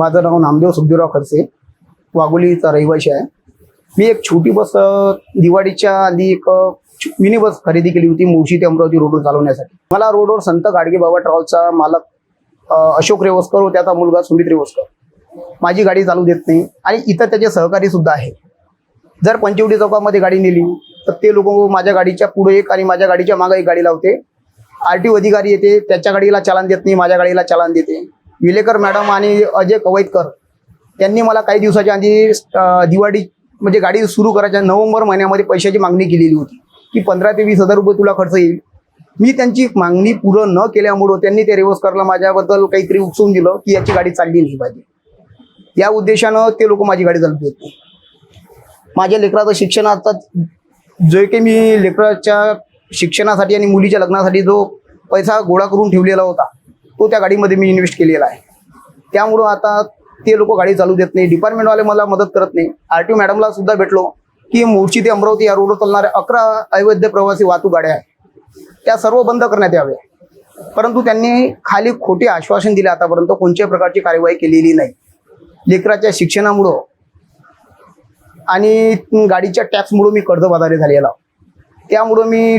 माझं नाव नामदेव सुखदेवराव खडसे. वाघोलीचा रहिवाशी आहे. मी एक छोटी बस दिवाळीच्या आधी एक मिनी बस खरेदी केली होती मुळशी ते अमरावती रोडवर चालवण्यासाठी. मला रोडवर संत गाडगे बाबा ट्रॉलचा मालक अशोक रेवस्कर व त्याचा मुलगा सुमित रेवस्कर. माझी गाडी चालू देत नाही आणि इतर त्याचे सहकारी सुद्धा आहे जर पंचवटी चौकामध्ये गाडी नेली तर ते लोक माझ्या गाडीच्या पुढे एक आणि माझ्या गाडीच्या मागे एक गाडी लावते. आर टी अधिकारी येते त्याच्या गाडीला चालन देत नाही माझ्या गाडीला चालन देते. विलेकर मॅडम आणि अजय कवैतकर त्यांनी मला काही दिवसाच्या आधी दिवाळी म्हणजे गाडी सुरू करायच्या नोव्हेंबर महिन्यामध्ये पैशाची मागणी केलेली होती की पंधरा ते वीस हजार रुपये तुला खर्च येईल. मी त्यांची मागणी पूर्ण न केल्यामुळं त्यांनी ते रेवस्करला माझ्याबद्दल काहीतरी उकसून दिलं की याची गाडी चालली नाही पाहिजे. या उद्देशानं ते लोक माझी गाडी चालवत होते. माझ्या लेकराचं शिक्षण आता जो की मी लेकराच्या शिक्षणासाठी आणि मुलीच्या लग्नासाठी जो पैसा गोळा करून ठेवलेला होता तो त्या गाडीमध्ये मी इन्व्हेस्ट केलेला आहे. त्यामुळं आता ते लोक गाडी चालू देत नाही. डिपार्टमेंटवाले मला मदत करत नाही. आर टी मॅडमला सुद्धा भेटलो की मूळची ते अमरावती या रोडवर चालणाऱ्या अकरा अवैध प्रवासी वाहतूक गाड्या आहेत. त्या सर्व बंद करण्यात याव्या. परंतु त्यांनी खाली खोटे आश्वासन दिले आतापर्यंत कोणत्याही प्रकारची कार्यवाही केलेली नाही. लेकराच्या शिक्षणामुळं आणि गाडीच्या टॅक्समुळं मी कर्जबाजारी झालेला त्यामुळं मी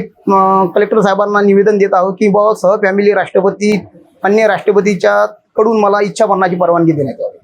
कलेक्टर साहेबांना निवेदन देत आहो की बाबा सह फॅमिली राष्ट्रपती अन्य राष्ट्रपतीच्या कडून मला इच्छा मरणाची परवानगी देण्यात यावी.